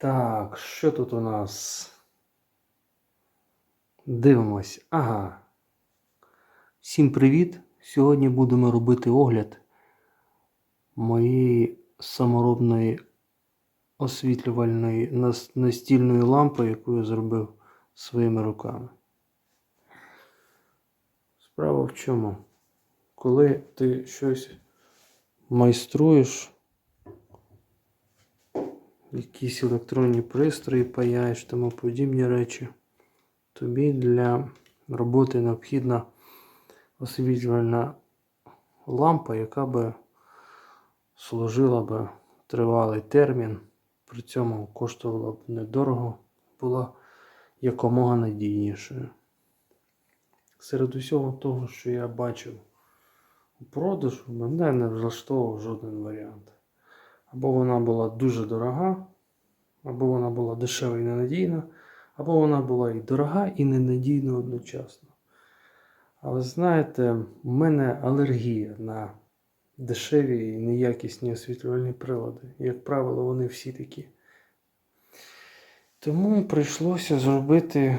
Так, що тут у нас? Дивимось. Ага. Всім привіт! Сьогодні будемо робити огляд моєї саморобної освітлювальної настільної лампи, яку я зробив своїми руками. Справа в чому? Коли ти щось майструєш, якісь електронні пристрої паяєш, тому подібні речі, тобі для роботи необхідна освітлювальна лампа, яка би служила би тривалий термін, при цьому коштувала б недорого, була якомога надійнішою. Серед усього того, що я бачив у продажу, мене не влаштовував жоден варіант. Або вона була дуже дорога, або вона була дешева і ненадійна, або вона була і дорога, і ненадійна одночасно. Але знаєте, у мене алергія на дешеві і неякісні освітлювальні прилади. Як правило, вони всі такі. Тому прийшлося зробити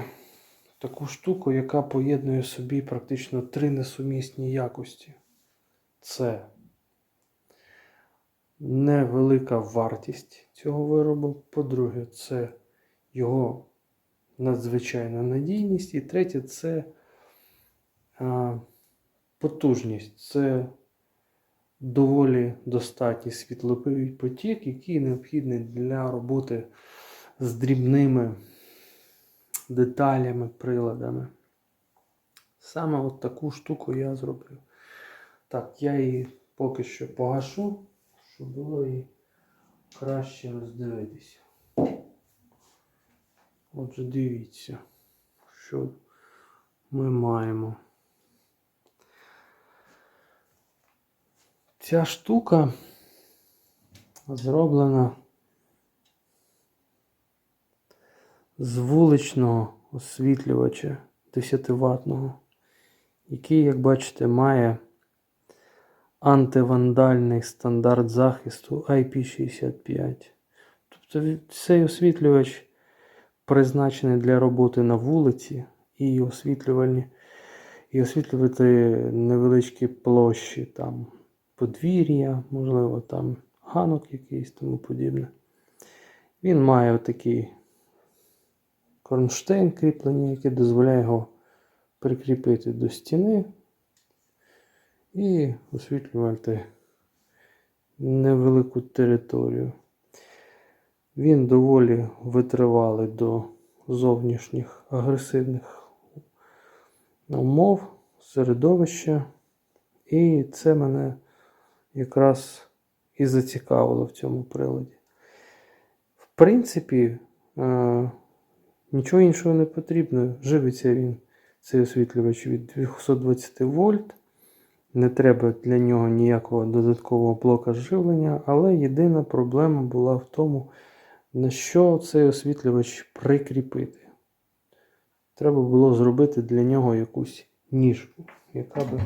таку штуку, яка поєднує в собі практично три несумісні якості. Це невелика вартість цього виробу. По-друге, це його надзвичайна надійність. І третє це а, потужність. Це доволі достатній світловий потік, який необхідний для роботи з дрібними деталями, приладами. Саме от таку штуку я зробив. Так, я її поки що погашу, щоб було її краще роздивитися. Отже, дивіться, що ми маємо. Ця штука зроблена з вуличного освітлювача 10 ваттного, який, як бачите, має антивандальний стандарт захисту IP65. Тобто цей освітлювач призначений для роботи на вулиці і освітлювальні, і освітлювати невеличкі площі, там подвір'я, можливо, там ганок якийсь тому подібне. Він має отакий кронштейн кріплення, яке дозволяє його прикріпити до стіни і освітлювати невелику територію. Він доволі витривалий до зовнішніх агресивних умов, середовища. І це мене якраз і зацікавило в цьому приладі. В принципі, е, нічого іншого не потрібно. Живиться він, цей освітлювач від 220 вольт. Не треба для нього ніякого додаткового блока живлення, але єдина проблема була в тому, на що цей освітлювач прикріпити. Треба було зробити для нього якусь ніжку, яка би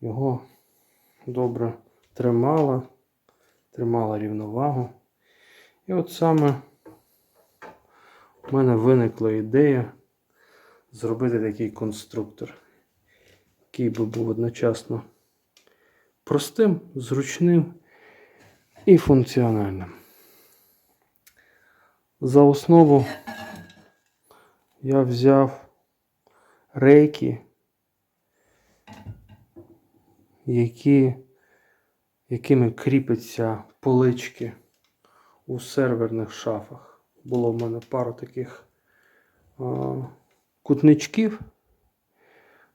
його добре тримала, тримала рівновагу. І от саме в мене виникла ідея зробити такий конструктор, який би був одночасно простим, зручним і функціональним. За основу я взяв рейки, які, якими кріпляться полички у серверних шафах. Було в мене пару таких а, кутничків.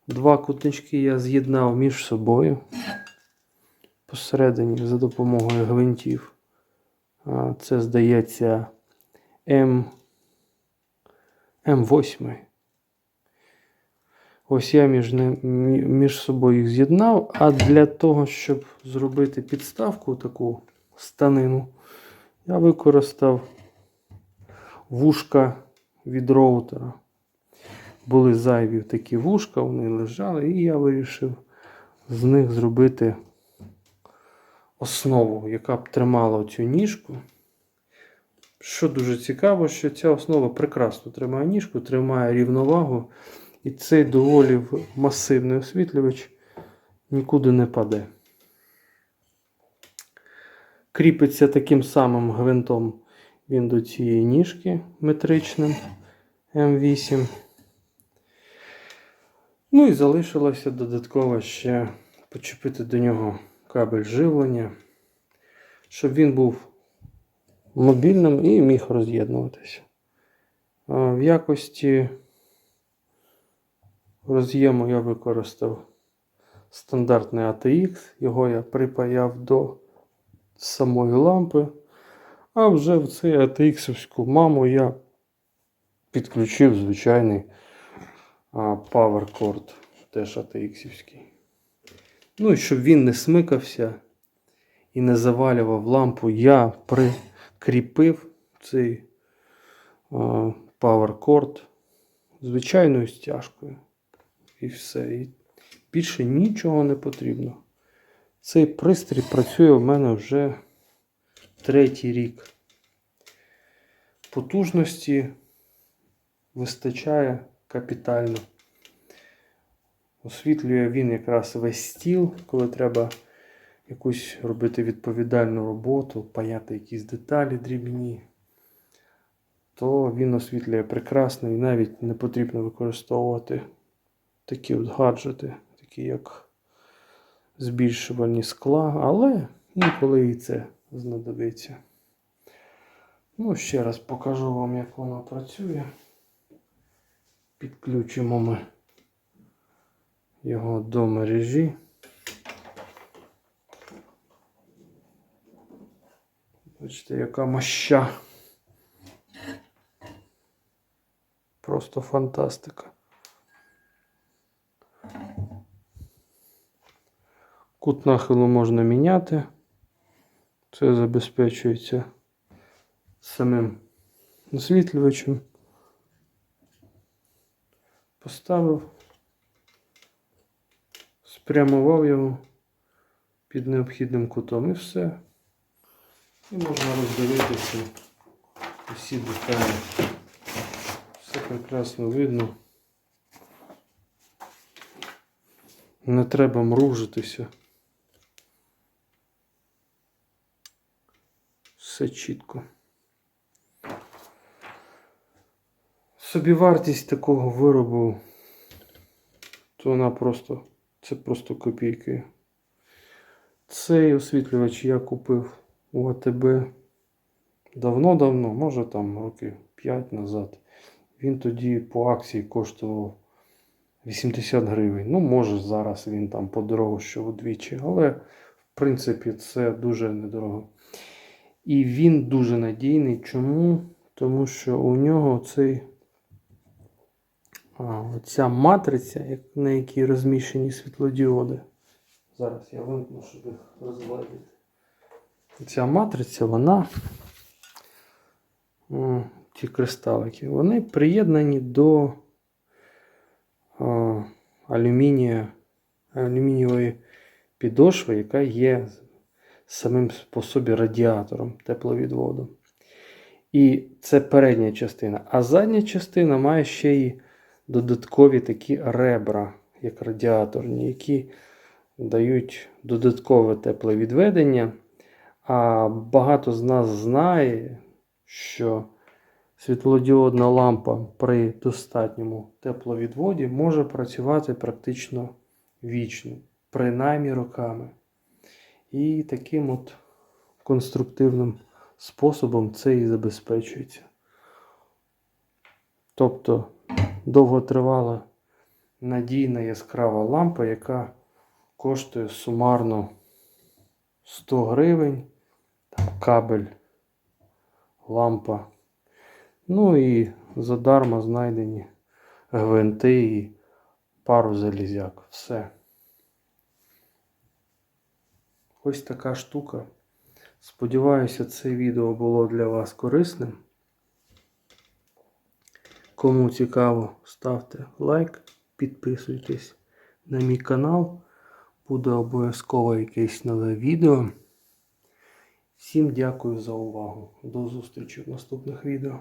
Два кутнички я з'єднав між собою посередині за допомогою гвинтів. Це здається М, М8. Ось я між, між собою їх з'єднав, а для того, щоб зробити підставку таку станину, я використав вушка від роутера. Були зайві такі вушка, вони лежали, і я вирішив з них зробити основу, яка б тримала цю ніжку, Що дуже цікаво, що ця основа прекрасно тримає ніжку, тримає рівновагу, і цей доволі масивний освітлювач нікуди не паде. Кріпиться таким самим гвинтом він до цієї ніжки метричним М8. Ну і залишилося додатково ще почепити до нього кабель живлення, щоб він був мобільним і міг роз'єднуватися. В якості роз'єму я використав стандартний ATX, його я припаяв до самої лампи, а вже в цей ATX-овську маму я підключив звичайний Power Cord, теж ATX-івський. Ну і щоб він не смикався і не завалював лампу, я прикріпив цей а, Power Cord звичайною стяжкою. І все. І більше нічого не потрібно. Цей пристрій працює в мене вже третій рік. Потужності вистачає капітально. Освітлює він якраз весь стіл, коли треба якусь робити відповідальну роботу, паяти якісь деталі дрібні, то він освітлює прекрасно і навіть не потрібно використовувати такі от гаджети, такі як збільшувальні скла, але інколи і це знадобиться. Ну, ще раз покажу вам, як воно працює. Підключимо ми його до мережі. Бачите, яка моща. Просто фантастика. Кут нахилу можна міняти. Це забезпечується самим освітлювачем. Поставив, спрямував його під необхідним кутом і все. І можна роздивитися усі деталі. Все прекрасно видно. Не треба мружитися. Все чітко. Собівартість такого виробу, то вона просто, це просто копійки. Цей освітлювач я купив у АТБ давно-давно, може там роки 5 назад. Він тоді по акції коштував 80 гривень. Ну, може, зараз він там подорожчав удвічі, але в принципі це дуже недорого. І він дуже надійний. Чому? Тому що у нього цей, ця матриця, на якій розміщені світлодіоди. Зараз я вимкну, щоб їх розгладити. Ця матриця, вона, ті кристалики, вони приєднані до а, алюмінія, алюмінієвої підошви, яка є самим по собі радіатором тепловідводу. І це передня частина. А задня частина має ще й додаткові такі ребра, як радіаторні, які дають додаткове тепловідведення. А багато з нас знає, що світлодіодна лампа при достатньому тепловідводі може працювати практично вічно, принаймні роками. І таким от конструктивним способом це і забезпечується. Тобто довготривала надійна яскрава лампа, яка коштує сумарно 100 гривень, там кабель, лампа. Ну і задарма знайдені гвинти і пару залізяк. Все. Ось така штука. Сподіваюся, це відео було для вас корисним. Кому цікаво, ставте лайк, підписуйтесь на мій канал. Буде обов'язково якесь нове відео. Всім дякую за увагу. До зустрічі в наступних відео.